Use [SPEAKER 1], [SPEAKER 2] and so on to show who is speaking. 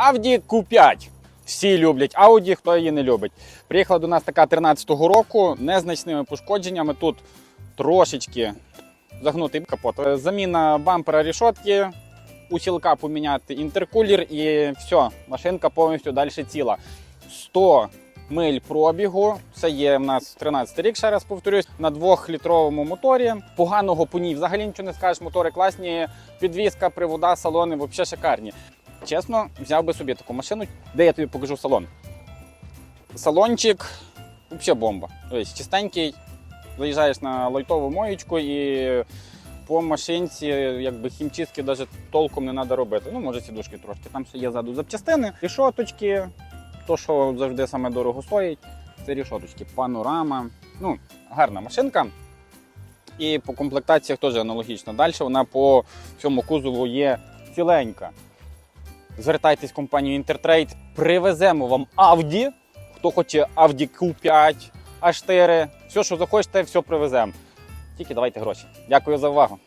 [SPEAKER 1] Audi Q5. Всі люблять Audi, хто її не любить. Приїхала до нас така 13-го року, незначними пошкодженнями. Тут трошечки загнутий капот. Заміна бампера рішотки, усілка поміняти інтеркулер і все, машинка повністю далі ціла. 100 миль пробігу. Це є в нас 13 рік, ще раз повторюсь, на 2-літровому моторі. Поганого по ній взагалі нічого не скажеш. Мотори класні, підвізка, привода, салони взагалі шикарні. Чесно, взяв би собі таку машину, де я тобі покажу салон. Салончик взагалі бомба. Тобто чистенький, заїжджаєш на лайтову моєчку і по машинці якби хімчистки навіть толком не треба робити. Ну, може, сідушки трошки. Там все є ззаду запчастини, рішоточки, то, що завжди саме дорого стоїть, це рішоточки, панорама. Ну, гарна машинка. І по комплектаціях теж аналогічно. Далі вона по цьому кузову є ціленька. Звертайтесь в компанію Intertrade, привеземо вам Audi. Хто хоче Audi Q5, A4, все, що захочете, все привеземо. Тільки давайте гроші. Дякую за увагу.